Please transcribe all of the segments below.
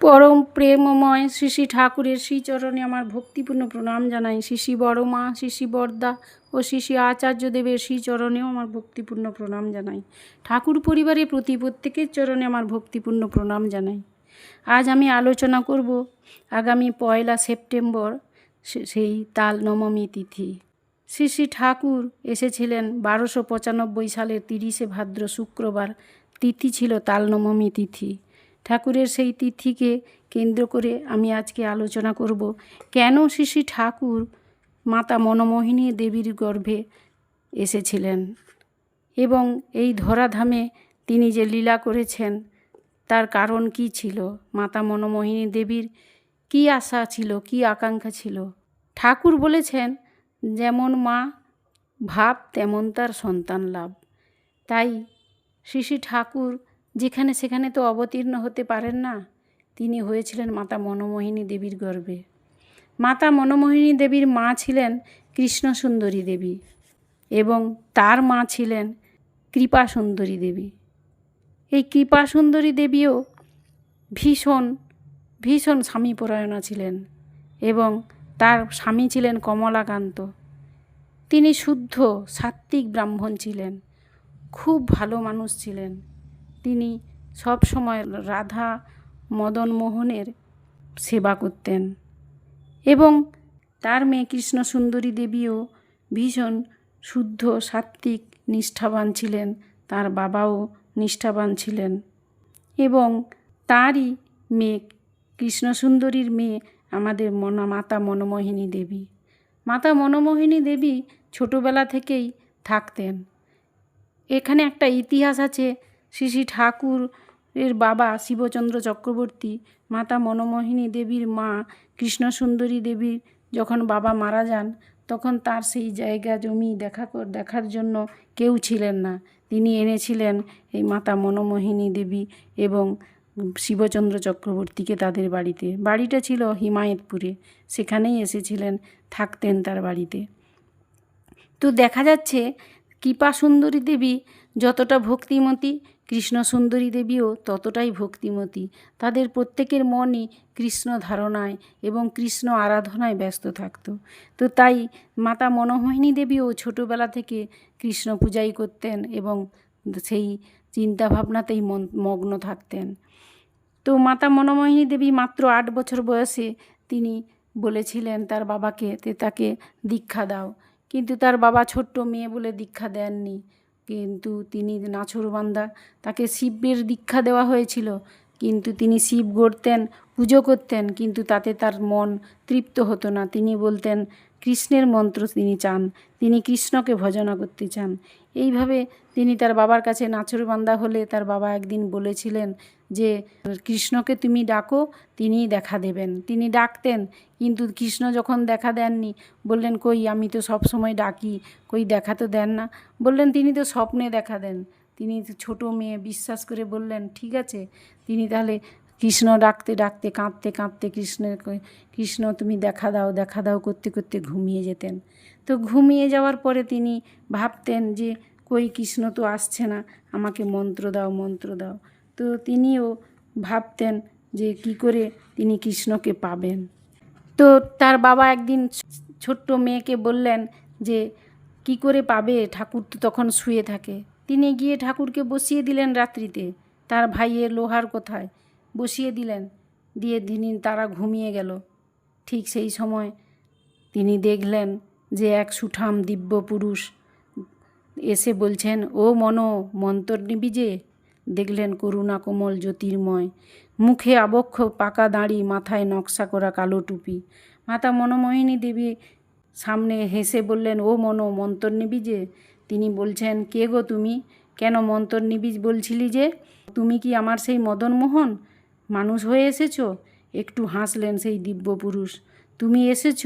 পরম প্রেমময় শ্রী ঠাকুরের শ্রীচরণে আমার ভক্তিপূর্ণ প্রণাম জানাই। শ্রী শ্রী বড় মা শ্রী শ্রী বরদা ও শ্রী শ্রী আচার্যদেবের শ্রীচরণেও আমার ভক্তিপূর্ণ প্রণাম জানাই। ঠাকুর পরিবারের প্রতি প্রত্যেকের চরণে আমার ভক্তিপূর্ণ প্রণাম জানাই। আজ আমি আলোচনা করব আগামী পয়লা সেপ্টেম্বর সেই তাল নবমী তিথি। শ্রী শ্রী ঠাকুর এসেছিলেন বারোশো পঁচানব্বই সালের তিরিশে ভাদ্র শুক্রবার। তিথি ছিল তাল নবমী তিথি। ঠাকুরের সেই তিথিকে কেন্দ্র করে আমি আজকে আলোচনা করব। কেন শ্রী ঠাকুর মাতা মনমোহিনী দেবীর গর্ভে এসেছিলেন? এবং এই ধরাধামে তিনি যে লীলা করেছেন, তার কারণ কি ছিল? মাতা মনমোহিনী দেবীর কি আশা ছিল? কি আকাঙ্ক্ষা ছিল? ঠাকুর বলেছেন, যেমন মা ভাব, তেমন তার সন্তান লাভ। তাই শ্রী ঠাকুর যেখানে সেখানে তো অবতীর্ণ হতে পারেন না। তিনি হয়েছিলেন মাতা মনোমোহিনী দেবীর গর্ভে। মাতা মনোমোহিনী দেবীর মা ছিলেন কৃষ্ণ সুন্দরী দেবী এবং তার মা ছিলেন কৃপা সুন্দরী দেবী। এই কৃপা সুন্দরী দেবীও ভীষণ ভীষণ স্বামীপরায়ণা ছিলেন এবং তার স্বামী ছিলেন কমলাকান্ত। তিনি শুদ্ধ সাত্ত্বিক ব্রাহ্মণ ছিলেন, খুব ভালো মানুষ ছিলেন। তিনি সব সময় রাধা মদন মোহনের সেবা করতেন এবং তার মেয়ে কৃষ্ণ সুন্দরী দেবীও ভীষণ শুদ্ধ, সাত্ত্বিক, নিষ্ঠাবান ছিলেন। তার বাবাও নিষ্ঠাবান ছিলেন এবং তারই মেয়ে কৃষ্ণ সুন্দরীর মেয়ে আমাদের মনা, মাতা মনমোহিনী দেবী। মাতা মনমোহিনী দেবী ছোটোবেলা থেকেই থাকতেন। এখানে একটা ইতিহাস আছে শ্রী শ্রী ঠাকুর এর বাবা শিবচন্দ্র চক্রবর্তী, মাতা মনমোহিনী দেবীর মা, কৃষ্ণসুন্দরী দেবীর যখন বাবা মারা যান, তখন তার সেই জায়গা জমি দেখা দেখার জন্য কেউ ছিলেন না। তিনি এনেছিলেন এই মাতা মনমোহিনী দেবী এবং শিবচন্দ্র চক্রবর্তীকে তাদের বাড়িতে। বাড়িটা ছিল হিমায়তপুরে, সেখানেই এসেছিলেন, থাকতেন তার বাড়িতে। তো দেখা যাচ্ছে কৃপা সুন্দরী দেবী যতটা ভক্তিমতী কৃষ্ণ সুন্দরী দেবীও ততটাই ভক্তিমতী। তাদের প্রত্যেকের মনই কৃষ্ণ ধারণায় এবং কৃষ্ণ আরাধনায় ব্যস্ত থাকত। তো তাই মাতা মনোমোহিনী দেবীও ছোটোবেলা থেকে কৃষ্ণ পূজাই করতেন এবং সেই চিন্তাভাবনাতেই মগ্ন থাকতেন। তো মাতা মনোমোহিনী দেবী মাত্র আট বছর বয়সে তিনি বলেছিলেন, তার বাবাকে যে তাকে দীক্ষা দাও। কিন্তু তার বাবা ছোট্ট মেয়ে বলে দীক্ষা দেননি। কিন্তু তিনি নাছরবান্দা, তাকে শিবের দীক্ষা দেওয়া হয়েছিল। কিন্তু তিনি শিব গড়তেন, পুজো করতেন, কিন্তু তাতে তার মন তৃপ্ত হতো না। তিনি বলতেন, কৃষ্ণের মন্ত্র তিনি চান, তিনি কৃষ্ণকে ভজনা করতে চান। এইভাবে তিনি তার বাবার কাছে নাছরবান্দা হলে তার বাবা একদিন বলেছিলেন যে কৃষ্ণকে তুমি ডাকো, তিনিই দেখা দেবেন। তিনি ডাকতেন, কিন্তু কৃষ্ণ যখন দেখা দেননি, বললেন, কই, আমি তো সব সময় ডাকি, কই, দেখা তো দেন না। বললেন, তিনি তো স্বপ্নে দেখা দেন। তিনি ছোটো মেয়ে বিশ্বাস করে বললেন, ঠিক আছে, তিনি তাহলে কৃষ্ণ ডাকতে ডাকতে, কাঁদতে কাঁদতে কৃষ্ণের কৃষ্ণ তুমি দেখা দাও দেখা দাও, করতে করতে ঘুমিয়ে যেতেন। তো ঘুমিয়ে যাওয়ার পরে তিনি ভাবতেন যে, কই, কৃষ্ণ তো আসছে না, আমাকে মন্ত্র দাও মন্ত্র দাও। তো তিনিও ভাবতেন যে কি করে তিনি কৃষ্ণকে পাবেন। তো তার বাবা একদিন ছোট্ট মেয়েকে বললেন যে, কি করে পাবে? ঠাকুর তো তখন শুয়ে থাকে। তিনি গিয়ে ঠাকুরকে বসিয়ে দিলেন রাত্রিতে। তার ভাইয়ের লোহার কোথায়? বসিয়ে দিলেন। দিয়ে তিনি তারা ঘুমিয়ে গেল। ঠিক সেই সময় তিনি দেখলেন যে এক সুঠাম দিব্য পুরুষ এসে বলছেন, ও মনো, মন্তর নিবি যে দেখলেন করুণা কোমল জ্যোতির্ময়। মুখে আবক্ষ পাকা দাঁড়ি, মাথায় নকশা করা কালো টুপি। মাতা মনোমোহিনী দেবী সামনে হেসে বললেন, ও মনো, মন্তর নিবি যে? তিনি বলছেন, কে গো তুমি? কেন মন্তর নিবি বলছিলি যে? তুমি কি আমার সেই মদনমোহন? মানুষ হয়ে এসেছ? একটু হাসলেন সেই দিব্য পুরুষ তুমি এসেছ?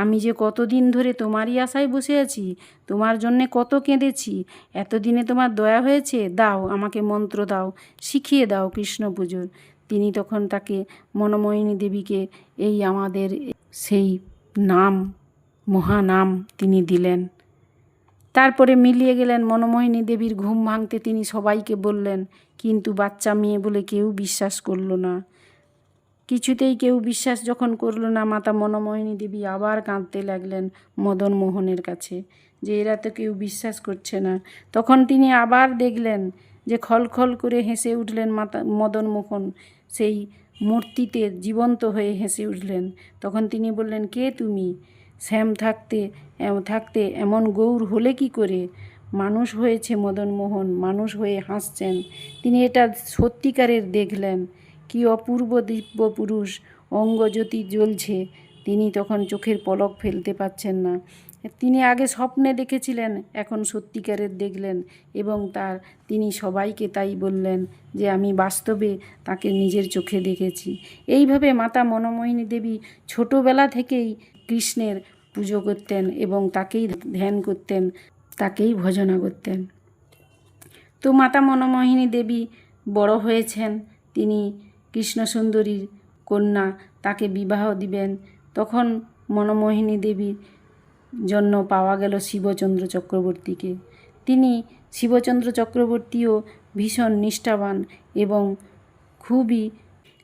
আমি যে কতদিন ধরে তোমারই আশায় বসে আছি, তোমার জন্যে কত কেঁদেছি, এতদিনে তোমার দয়া হয়েছে, দাও, আমাকে মন্ত্র দাও, শিখিয়ে দাও কৃষ্ণ পুজোর। তিনি তখন তাকে মনোময়িনী দেবীকে এই আমাদের সেই নাম, মহানাম তিনি দিলেন। তারপরে মিলিয়ে গেলেন মনোমোহিনী দেবীর ঘুম ভাঙতে তিনি সবাইকে বললেন, কিন্তু বাচ্চা মেয়ে বলে কেউ বিশ্বাস করল না। কিছুতেই কেউ বিশ্বাস যখন করল না, মাতা মনমোহিনী দেবী আবার কাঁদতে লাগলেন মদন মোহনের কাছে। যে এরা তো কেউ বিশ্বাস করছে না। তখন তিনি আবার দেখলেন যে খলখল করে হেসে উঠলেন মাতা মদন মোহন। সেই মূর্তিতে জীবন্ত হয়ে হেসে উঠলেন। তখন তিনি বললেন, কে তুমি? শ্যাম থাকতে থাকতে এমন গৌর হলে কি করে? মানুষ হয়েছে মদন মোহন, মানুষ হয়ে হাসছেন। তিনি এটা সত্যিকারের দেখলেন। কি অপূর্ব দিব্য পুরুষ, অঙ্গজ্যোতি জ্বলছে। তিনি তখন চোখের পলক ফেলতে পাচ্ছেন না। তিনি আগে স্বপ্নে দেখেছিলেন, এখন সত্যিকারের দেখলেন এবং তার তিনি সবাইকে তাই বললেন যে, আমি বাস্তবে তাকে নিজের চোখে দেখেছি। এইভাবে মাতা মনমোহিনী দেবী ছোটোবেলা থেকেই কৃষ্ণের পুজো করতেন এবং তাকেই ধ্যান করতেন, তাকেই ভজনা করতেন। তো মাতা মনমোহিনী দেবী বড় হয়েছেন, তিনি কৃষ্ণসুন্দরীর কন্যা তাকে বিবাহ দিবেন। তখন মনমোহিনী দেবীর জন্য পাওয়া গেল শিবচন্দ্র চক্রবর্তীকে। তিনি শিবচন্দ্র চক্রবর্তীও ভীষণ নিষ্ঠাবান এবং খুবই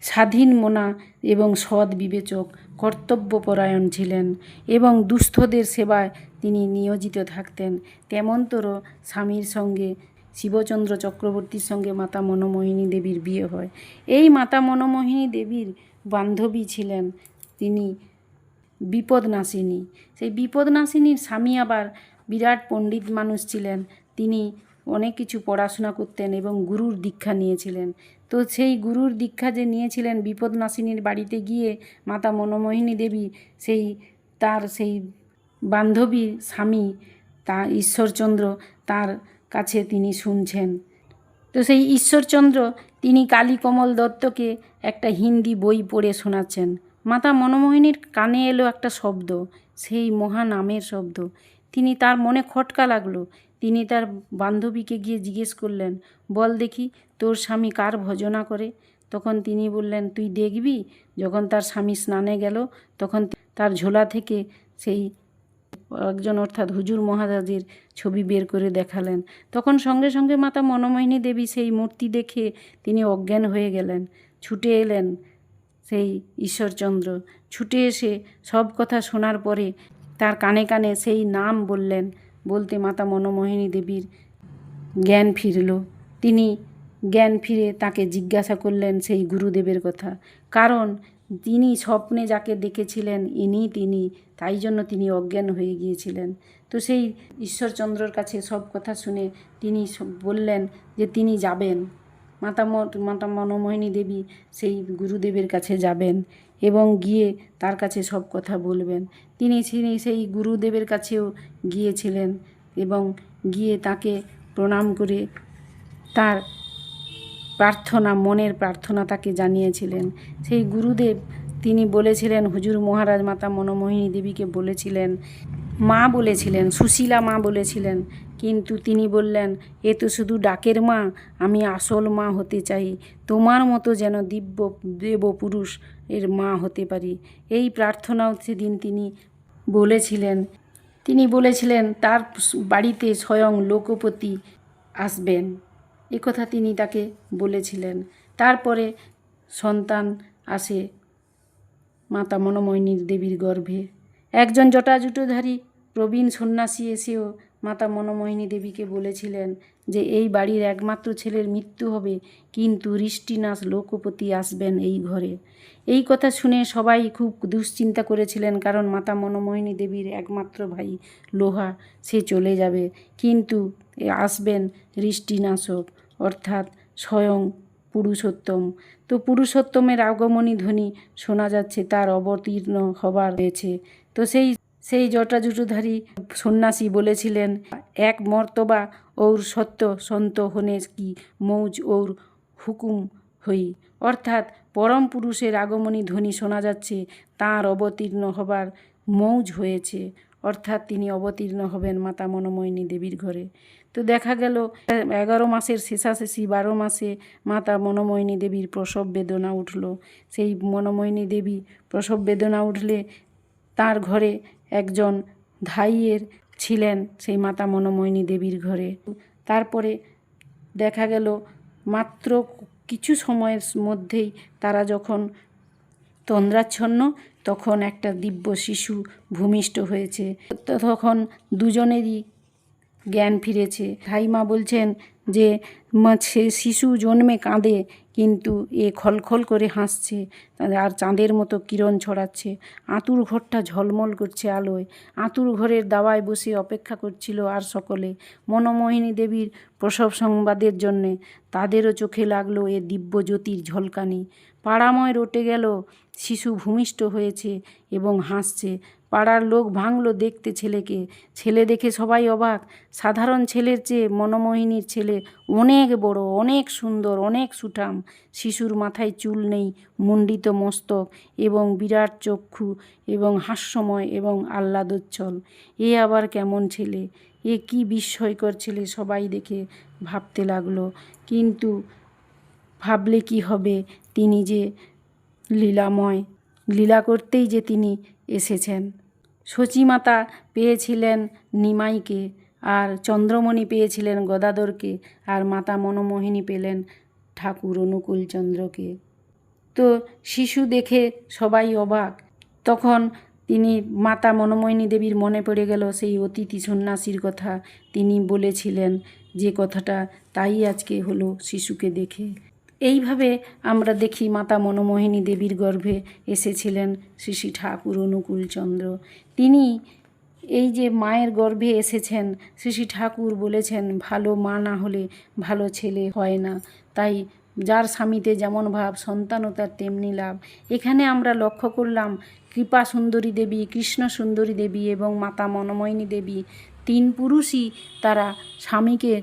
স্বাধীন মনা এবং সৎ বিবেচক, কর্তব্যপরায়ণ ছিলেন এবং দুস্থদের সেবায় তিনি নিয়োজিত থাকতেন। তেমনতর স্বামীর সঙ্গে শিবচন্দ্র চক্রবর্তীর সঙ্গে মাতা মনোমোহিনী দেবীর বিয়ে হয়। এই মাতা মনোমোহিনী দেবীর বান্ধবী ছিলেন তিনি বিপদনাশিনী। সেই বিপদনাশিনীর স্বামী আবার বিরাট পণ্ডিত মানুষ ছিলেন। তিনি অনেক কিছু পড়াশোনা করতেন এবং গুরুর দীক্ষা নিয়েছিলেন। তো সেই গুরুর দীক্ষা যে নিয়েছিলেন বিপদনাশিনীর বাড়িতে গিয়ে মাতা মনোমোহিনী দেবী সেই তার সেই বান্ধবীর স্বামী তা ঈশ্বরচন্দ্র তার কাছে তিনি শুনছেন। তো সেই ঈশ্বরচন্দ্র তিনি কালীকমল দত্তকে একটা হিন্দি বই পড়ে শোনাচ্ছেন। মাতা মনমোহিনীর কানে এলো একটা শব্দ, সেই মহা নামের শব্দ। তিনি তার মনে খটকা লাগল। তিনি তার বান্ধবীকে গিয়ে জিজ্ঞেস করলেন, বল দেখি, তোর স্বামী কার ভজনা করে? তখন তিনি বললেন, তুই দেখবি, যখন তার স্বামী স্নানে গেল, তখন তার ঝোলা থেকে সেই একজন অর্থাৎ হুজুর মহারাজের ছবি বের করে দেখালেন। তখন সঙ্গে সঙ্গে মাতা মনমোহিনী দেবী সেই মূর্তি দেখে তিনি অজ্ঞান হয়ে গেলেন। ছুটে এলেন সেই ঈশ্বরচন্দ্র। ছুটে এসে সব কথা শোনার পরে তার কানে কানে সেই নাম বললেন। বলতে মাতা মনমোহিনী দেবীর জ্ঞান ফিরল। তিনি জ্ঞান ফিরে তাকে জিজ্ঞাসা করলেন সেই গুরুদেবের কথা। কারণ তিনি স্বপ্নে যাকে দেখেছিলেন ইনি তিনি। তাই জন্য তিনি অজ্ঞান হয়ে গিয়েছিলেন। তো সেই ঈশ্বরচন্দ্রর কাছে সব কথা শুনে তিনি বললেন যে, তিনি যাবেন। মাতা মাতা মনমোহিনী দেবী সেই গুরুদেবের কাছে যাবেন এবং গিয়ে তার কাছে সব কথা বলবেন। তিনি তিনি সেই গুরুদেবের কাছেও গিয়েছিলেন এবং গিয়ে তাকে প্রণাম করে তার প্রার্থনা, মনের প্রার্থনা তাকে জানিয়েছিলেন। সেই গুরুদেব তিনি বলেছিলেন, হুজুর মহারাজ মাতা মনোমোহিনী দেবীকে বলেছিলেন, মা বলেছিলেন, সুশীলা মা বলেছিলেন, কিন্তু তিনি বললেন, এ তো শুধু ডাকের মা, আমি আসল মা হতে চাই। তোমার মতো যেন দিব্য দেব পুরুষ এর মা হতে পারি। এই প্রার্থনাও সেদিন তিনি বলেছিলেন। তিনি বলেছিলেন, তার বাড়িতে স্বয়ং লোকপতি আসবেন। এ কথা তিনি তাকে বলেছিলেন। তারপরে সন্তান আসে মাতা মনমোহিনী দেবীর গর্ভে। একজন জটাজুটোধারী প্রবীণ সন্ন্যাসী এসেও মাতা মনমোহিনী দেবীকে বলেছিলেন যে, এই বাড়ির একমাত্র ছেলের মৃত্যু হবে, কিন্তু হৃষ্টিনাশ লোকপতি আসবেন এই ঘরে। এই কথা শুনে সবাই খুব দুশ্চিন্তা করেছিলেন, কারণ মাতা মনমোহিনী দেবীর একমাত্র ভাই লোহা, সে চলে যাবে, কিন্তু আসবেন হৃষ্টিনাশক অর্থাৎ স্বয়ং পুরুষোত্তম। তো পুরুষোত্তমের আগমনী ধ্বনি শোনা যাচ্ছে, তার অবতীর্ণ হবার রয়েছে। তো সেই সেই জটাজুটোধারী সন্ন্যাসী বলেছিলেন, এক মর্তবা ওর সত্য সন্ত হনে কি মৌজ ওর হুকুম হই। অর্থাৎ পরম পুরুষের আগমনী ধ্বনি শোনা যাচ্ছে, তার অবতীর্ণ হবার মৌজ হয়েছে। অর্থাৎ তিনি অবতীর্ণ হবেন মাতা মনমোহিনী দেবীর ঘরে। তো দেখা গেল, এগারো মাসের শেষাশেষি, বারো মাসে মাতা মনমোহিনী দেবীর প্রসব বেদনা উঠল। সেই মনমোহিনী দেবী প্রসব বেদনা উঠলে তার ঘরে একজন ধাইয়ের ছিলেন সেই মাতা মনমোহিনী দেবীর ঘরে। তারপরে দেখা গেল, মাত্র কিছু সময়ের মধ্যেই তারা যখন তন্দ্রাচ্ছন্ন, তখন একটা দিব্য শিশু ভূমিষ্ঠ হয়েছে। তখন দুজনেরই জ্ঞান ফিরেছে। ঠাইমা বলছেন যে সে শিশু জন্মে কাঁদে কিন্তু এ খলখল করে হাসছে আর চাঁদের মতো কিরণ ছড়াচ্ছে। আঁতুর ঘরটা ঝলমল করছে আলোয়, আঁতুর ঘরের দাওয়ায় বসে অপেক্ষা করছিল আর সকলে। মনোমোহিনী দেবীর প্রসব সংবাদের জন্যে তাদেরও চোখে লাগল এ দিব্য জ্যোতির ঝলকানি। পাড়াময় রটে গেল, শিশু ভূমিষ্ঠ হয়েছে এবং হাসছে। পাড়ার লোক ভাঙলো দেখতে ছেলেকে। ছেলে দেখে সবাই অবাক। সাধারণ ছেলের চেয়ে মনমোহিনীর ছেলে অনেক বড়, অনেক সুন্দর, অনেক সুঠাম। শিশুর মাথায় চুল নেই, মুণ্ডিত মস্তক এবং বিরাট চক্ষু এবং হাস্যময় এবং আহ্লাদোচ্ছল। এ আবার কেমন ছেলে? এ কি বিস্ময়কর ছেলে সবাই দেখে ভাবতে লাগল। কিন্তু ভাবলে কি হবে তিনি যে লীলাময়? লীলা করতেই যে তিনি এসেছেন। সচিমাতা পেয়েছিলেন নিমাইকে, আর চন্দ্রমণি পেয়েছিলেন গদাধরকে, আর মাতা মনমোহিনী পেলেন ঠাকুর অনুকূলচন্দ্রকে। তো শিশু দেখে সবাই অবাক। তখন তিনি মাতা মনমোহিনী দেবীর মনে পড়ে গেল সেই অতিথি সন্ন্যাসীর কথা। তিনি বলেছিলেন, যে কথাটা তাই আজকে হলো শিশুকে দেখে। এইভাবে আমরা দেখি মাতা মনোমোহিনী দেবীর গর্ভে এসেছিলেন শ্রী শ্রী ঠাকুর অনুকূল চন্দ্র তিনি এই যে মায়ের গর্ভে এসেছেন শ্রী শ্রী ঠাকুর বলেছেন, ভালো মা না হলে ভালো ছেলে হয় না। তাই যার স্বামীতে যেমন ভাব, সন্তানও তার তেমনি লাভ। এখানে আমরা লক্ষ্য করলাম, কৃপা সুন্দরী দেবী, কৃষ্ণ সুন্দরী দেবী এবং মাতা মনমোহিনী দেবী, তিন পুরুষই তারা স্বামীকে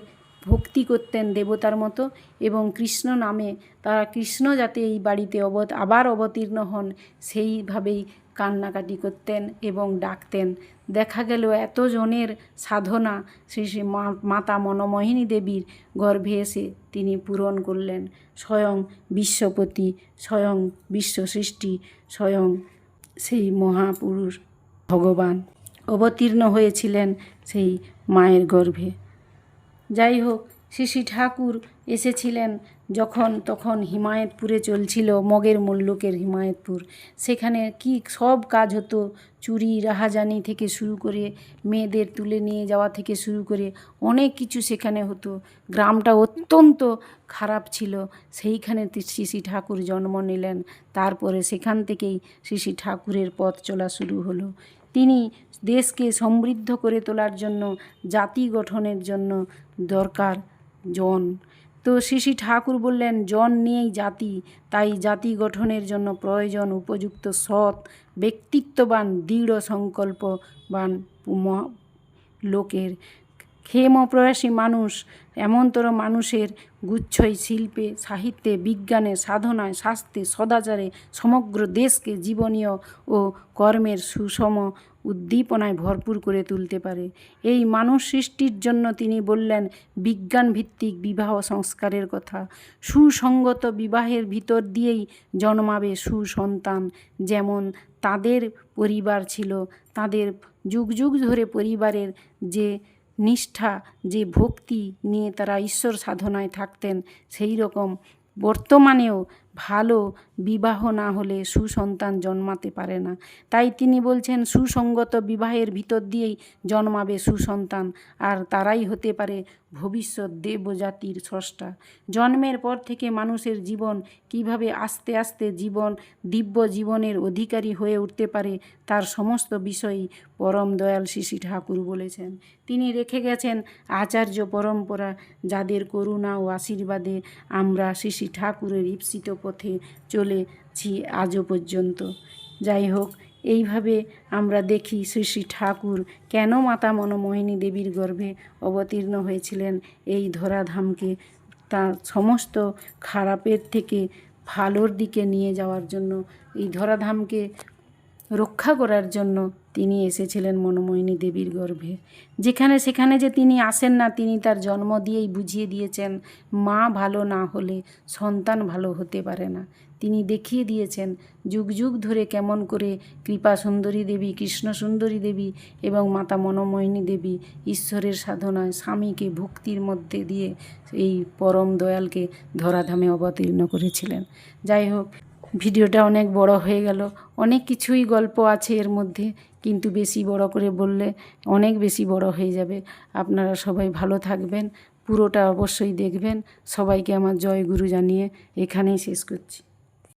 ভক্তি করতেন দেবতার মতো এবং কৃষ্ণ নামে তারা কৃষ্ণ যাতে এই বাড়িতে অবত, আবার অবতীর্ণ হন, সেইভাবেই কান্নাকাটি করতেন এবং ডাকতেন। দেখা গেল এতজনের সাধনা শ্রী শ্রী মাতা মনমোহিনী দেবীর গর্ভে এসে তিনি পূরণ করলেন। স্বয়ং বিশ্বপতি, স্বয়ং বিশ্ব সৃষ্টি স্বয়ং সেই মহাপুরুষ ভগবান। অবতীর্ণ হয়েছিলেন সেই মায়ের গর্ভে। যাই হোক শ্রী ঠাকুর এসেছিলেন যখন তখন হিমায়তপুরে চলছিল, মগের মল্লুকের হিমায়তপুর। সেখানে কি সব কাজ হতো, চুরি, রাহাজানি থেকে শুরু করে, মেয়েদের তুলে নিয়ে যাওয়া থেকে শুরু করে অনেক কিছু সেখানে হতো। গ্রামটা অত্যন্ত খারাপ ছিল, সেইখানে শ্রী ঠাকুর জন্ম নিলেন। তারপরে সেখান থেকেই শ্রী ঠাকুরের পথ চলা শুরু হলো। তিনি দেশকে সমৃদ্ধ করে তোলার জন্য, জাতি গঠনের জন্য দরকার জন। তো শ্রী ঠাকুর বললেন, জন নিয়েই জাতি, তাই জাতি গঠনের জন্য প্রয়োজন উপযুক্ত সৎ, ব্যক্তিত্ববান, দৃঢ় সংকল্পবান লোকের। ক্ষেমপ্রয়াসী মানুষ, এমনতর মানুষের গুচ্ছই শিল্পে, সাহিত্যে, বিজ্ঞানে, সাধনায়, শাস্ত্রে, সদাচারে, সমগ্র দেশকে জীবনীয় ও কর্মের সুষম উদ্দীপনায় ভরপুর করে তুলতে পারে। এই মানুষ সৃষ্টির জন্য তিনি বললেন বিজ্ঞান ভিত্তিক বিবাহ সংস্কারের কথা। সুসঙ্গত বিবাহের ভিতর দিয়েই জন্মাবে সুসন্তান। যেমন তাদের পরিবার ছিল, তাদের যুগ যুগ ধরে পরিবারের যে নিষ্ঠা, যে ভক্তি নিয়ে তারা ঈশ্বর সাধনায় থাকতেন, সেই রকম বর্তমানেও ভালো বিবাহ না হলে সুসন্তান জন্মাতে পারে না। তাই তিনি বলছেন, সুসঙ্গত বিবাহের ভিতর দিয়েই জন্মাবে সুসন্তান, আর তারাই হতে পারে ভবিষ্যৎ দেবজাতির স্রষ্টা। জন্মের পর থেকে মানুষের জীবন কীভাবে আস্তে আস্তে জীবন, দিব্য জীবনের অধিকারী হয়ে উঠতে পারে তার সমস্ত বিষয়ই পরম দয়াল শ্রী ঠাকুর বলেছেন। তিনি রেখে গেছেন আচার্য পরম্পরা যাদের করুণা ও আশীর্বাদে আমরা শ্রী ঠাকুরের ঈপ্সিত পথে চলেছি আজও পর্যন্ত। যাই হোক, এইভাবে আমরা দেখি শ্রী শ্রী ঠাকুর কেন মাতা মনমোহিনী দেবীর গর্ভে অবতীর্ণ হয়েছিলেন এই ধরাধামকে তার সমস্ত খারাপের থেকে ভালোর দিকে নিয়ে যাওয়ার জন্য। এই ধরাধামকে রক্ষা করার জন্য তিনি এসেছিলেন মনমোহিনী দেবীর গর্ভে। যেখানে সেখানে যে তিনি আসেন না, তিনি তার জন্ম দিয়েই বুঝিয়ে দিয়েছেন, মা ভালো না হলে সন্তান ভালো হতে পারে না। তিনি দেখিয়ে দিয়েছেন, যুগ যুগ ধরে কেমন করে কৃপা সুন্দরী দেবী, কৃষ্ণ সুন্দরী দেবী এবং মাতা মনমোহিনী দেবী ঈশ্বরের সাধনায় স্বামীকে ভক্তির মধ্যে দিয়ে এই পরম দয়ালকে ধরাধামে অবতীর্ণ করেছিলেন। যাই হোক ভিডিওটা অনেক বড় হয়ে গেল। অনেক কিছুই গল্প আছে এর মধ্যে, কিন্তু বেশি বড় করে বললে অনেক বেশি বড় হয়ে যাবে। আপনারা সবাই ভালো থাকবেন, পুরোটা অবশ্যই দেখবেন। সবাইকে আমার জয় গুরু জানিয়ে এখানেই শেষ করছি।